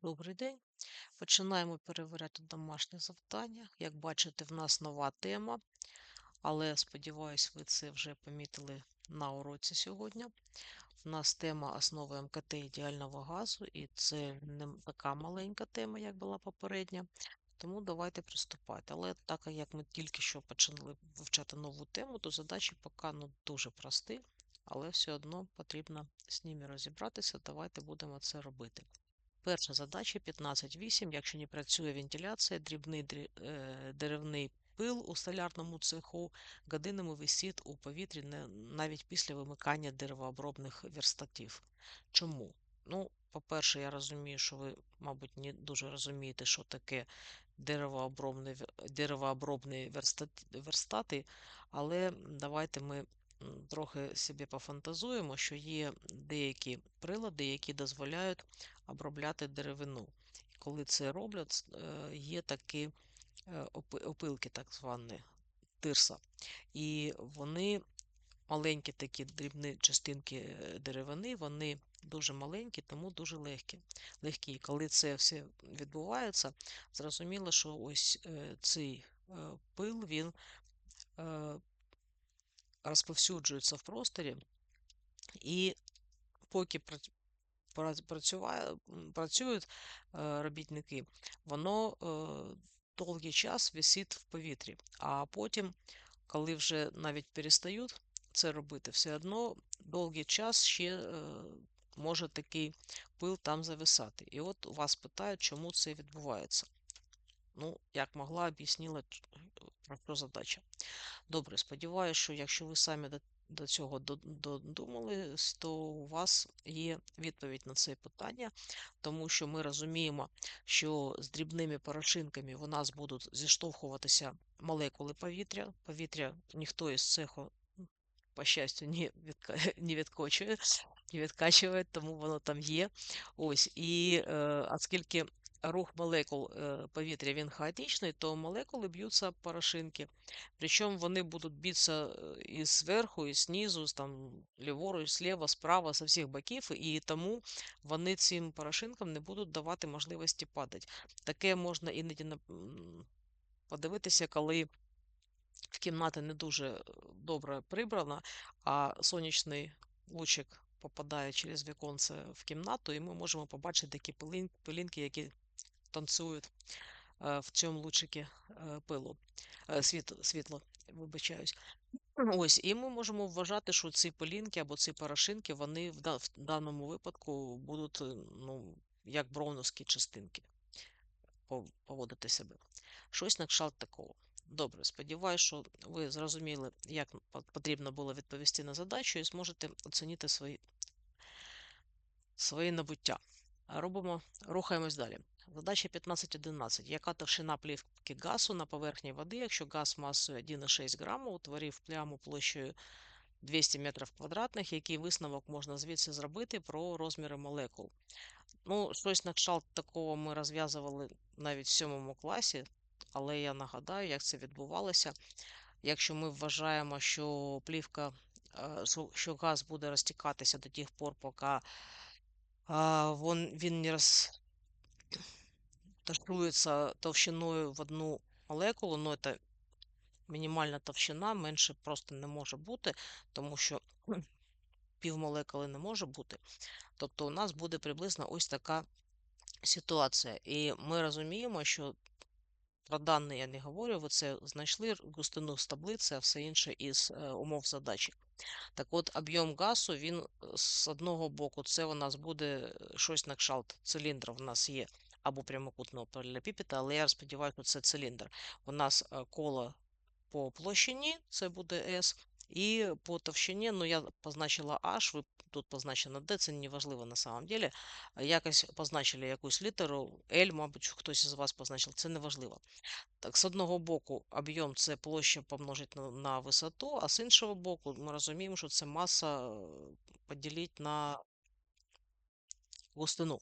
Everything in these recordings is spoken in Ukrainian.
Добрий день. Починаємо перевіряти домашнє завдання. Як бачите, в нас нова тема, але сподіваюсь, ви це вже помітили на уроці сьогодні. У нас тема основи МКТ ідеального газу, і це не така маленька тема, як була попередня. Тому давайте приступати. Але так як ми тільки що почали вивчати нову тему, то задачі поки ну, дуже прості, але все одно потрібно з ними розібратися. Давайте будемо це робити. Перша задача 15.8. Якщо не працює вентиляція, дрібний е, деревний пил у столярному цеху годинами висить у повітрі навіть після вимикання деревообробних верстатів. Чому? Ну, по-перше, я розумію, що ви, мабуть, не дуже розумієте, що таке деревообробні, верстати, але давайте ми трохи собі пофантазуємо, що є деякі прилади, які дозволяють обробляти деревину. Коли це роблять, е, є такі е, опилки, так звані тирса. І вони маленькі такі дрібні частинки е, деревини, вони дуже маленькі, тому дуже легкі. легкі. Коли це все відбувається, зрозуміло, що ось цей пил він розповсюджується в просторі, і поки працюють е, робітники, воно е, довгий час висить в повітрі. А потім, коли вже навіть перестають це робити, все одно довгий час ще е, може такий пил там зависати. І от вас питають, чому це відбувається. Ну, як могла, об'яснила про що задача. Добре, сподіваюся, що якщо ви самі до, цього додумались, то у вас є відповідь на це питання, тому що ми розуміємо, що з дрібними порошинками у нас будуть зіштовхуватися молекули повітря. Повітря ніхто із цеху, по щастю, не, відка... не відкочує, не відкачує, тому воно там є. Ось, І е, оскільки рух молекул э, повітря він хаотичний, то молекули б'ються порошинки. Причому вони будуть битися э, і зверху, і знизу, там, ліворуч, зліва, справа, з всіх боків, і тому вони цим порошинкам не будуть давати можливості падати. Таке можна іноді подивитися, коли в кімнаті не дуже э, добре прибрано, а сонячний лучик попадає через віконце в кімнату, і ми можемо побачити такі пилинки, які танцюють э, в цьому лучикі э, пилу, э, світло, світло, вибачаюсь. Ось, і ми можемо вважати, що ці пилінки або ці порошинки, вони в даному випадку будуть ну, як броуновські частинки поводити себе. Щось на кшталт такого. Добре, сподіваюся, що ви зрозуміли, як потрібно було відповісти на задачу, і зможете оцінити свої свої набуття. Робимо, рухаємось далі. Задача 15.11. Яка товщина плівки газу на поверхні води, якщо газ масою 1,6 граму утворив пляму площею 200 метрів квадратних, який висновок можна звідси зробити про розміри молекул? Ну, щось на кшталт такого ми розв'язували навіть в сьомому класі, але я нагадаю, як це відбувалося. Якщо ми вважаємо, що плівка, що газ буде розтікатися до тих пор, поки він не роз ташується товщиною в одну молекулу, ну це мінімальна товщина, менше просто не може бути, тому що півмолекули не може бути. Тобто у нас буде приблизно ось така ситуація. І ми розуміємо, що про дані я не говорю, ви це знайшли густину з таблиці, а все інше із е, умов задачі. Так от, об'єм газу, він з одного боку, це у нас буде щось на кшалт циліндра, в нас є або прямокутного паралелепіпеда, але я сподіваюся, що це циліндр. У нас е, коло по площині, це буде S, і по товщині, ну я позначила H, ви тут позначено D, це не важливо на самом деле. Якось позначили якусь літеру, L, мабуть, хтось із вас позначив, це не важливо. Так, з одного боку, об'єм це площа помножить на, на висоту, а з іншого боку, ми розуміємо, що це маса поділити на густину.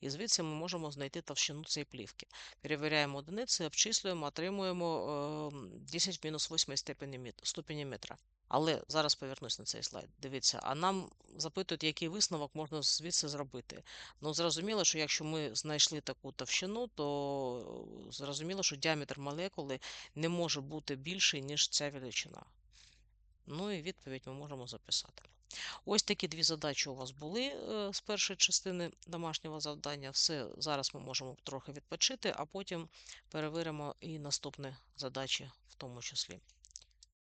І звідси ми можемо знайти товщину цієї плівки. Перевіряємо одиниці, обчислюємо, отримуємо е, 10 в мінус 8 степені ступені метра. Але зараз повернусь на цей слайд. Дивіться, а нам запитують, який висновок можна звідси зробити. Ну, зрозуміло, що якщо ми знайшли таку товщину, то е, зрозуміло, що діаметр молекули не може бути більший, ніж ця величина. Ну і відповідь ми можемо записати. Ось такі дві задачі у вас були е, з першої частини домашнього завдання. Все, зараз ми можемо трохи відпочити, а потім перевіримо і наступні задачі в тому числі.